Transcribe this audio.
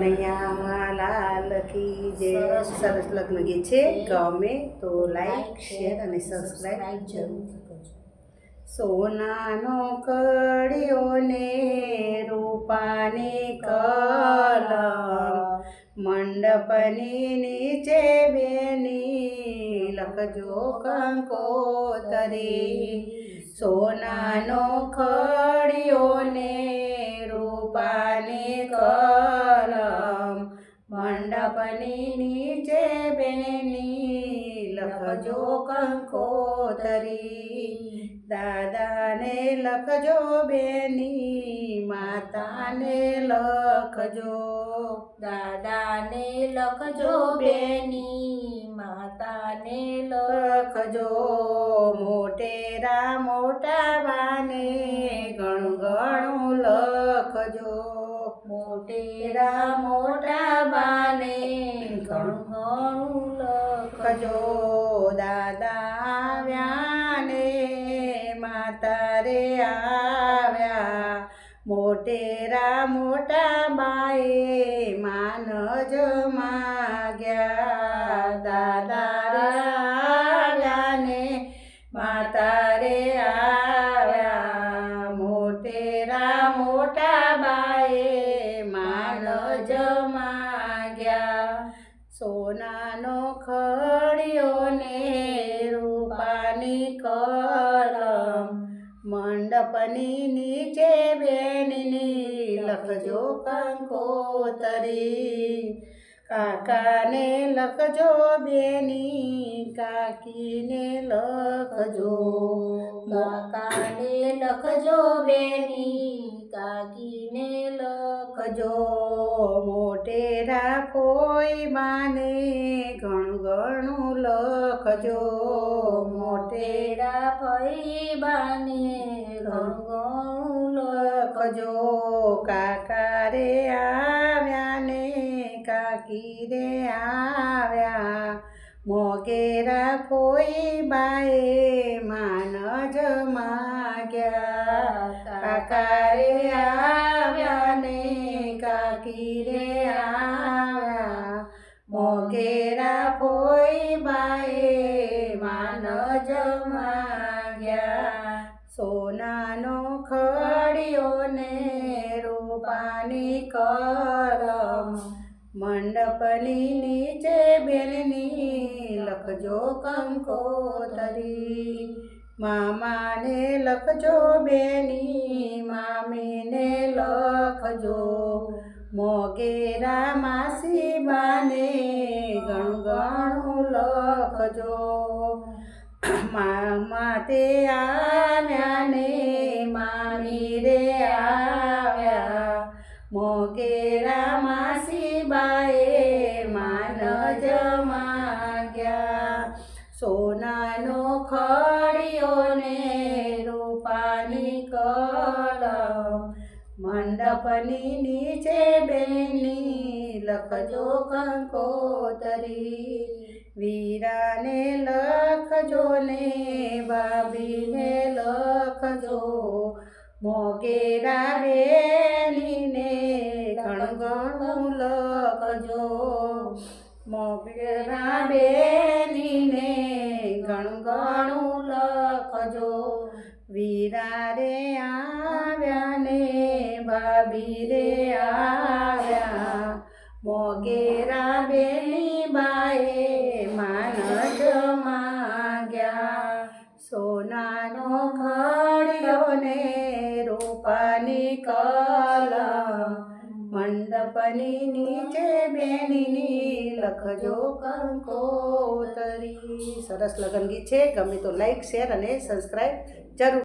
કનૈયા લાલ કી જે સરસ. લગ્ન ગીત છે ગમે તો લાઈક શેર અને સબસ્ક્રાઈબ જરૂર સોનાનો કડિયો ને રૂપાની કલમ મંડપની નીચે બેની લખજો કંકોતરી. સોનાનો ખડિયો ને મંડપની નીચે બેની લખજો કંકોતરી દાદાને લખજો બેની માતાને લખજો. દાદાને લખજો બેની માતાને લખજો. મોટેરા મોટા ઘણું ઘણું લખજો. માતા રે આવ્યા મોટેરા મોટા બાએ માન જ માગ્યા. દાદા ને માતા રે આવ્યા મોટેરા મોટા બાએ માન જ માગ્યા. સોનાનો ખડિયો ને રૂપાની કલમ મંડપની નીચે બેનની લખજો કંકોતરી કાકાને લખજો બેની કાકીને લખજો. કાકાને લખજો બેની કાકીને લખજો. મોટેરા કોઈ માને ઘણું ઘણું લખજો મોટેરા ફઈ બાને ઘણું ઘણું લખજો. કાકા રે ને રે આવ્યા. મોગેરા કોઈ બાએ માન જ માગ્યા. કાકારે આવ્યા ને કાકીરે આવ્યા. મોગેરા કોઈ બાએ માન જ માગ્યા. સોનાનો ખડિયો ને રૂપાની કલમ મંડપની નીચે બેનની લખજો કંકોતરી મામાને લખજો બેની મામીને લખજો. મોગેરા માસી બાને ઘણું લખજો. મામા તે આવ્યા માગ્યા. સોનાનો ખડિયો ને રૂપાની કલમ, મંડપની નીચે બેની લખજો કંકોતરી, વીરાને લખજો ને બાબીને લખજો, મોગેરા ઘણું ઘણું લખજો. મોગેરા ઘણું લખજો. વિરારે આવ્યા ને ભાભી રે આવ્યા. મોગેરા બેની બાએ માનજ માગ્યા. સોનાનો ઘડ્યો ને રૂપાની કલ મંડપની નીચે બેનીની લખજો કંકોતરી સરસ લગન ગીત છે. ગમે તો લાઈક શેર અને સબસ્ક્રાઈબ જરૂર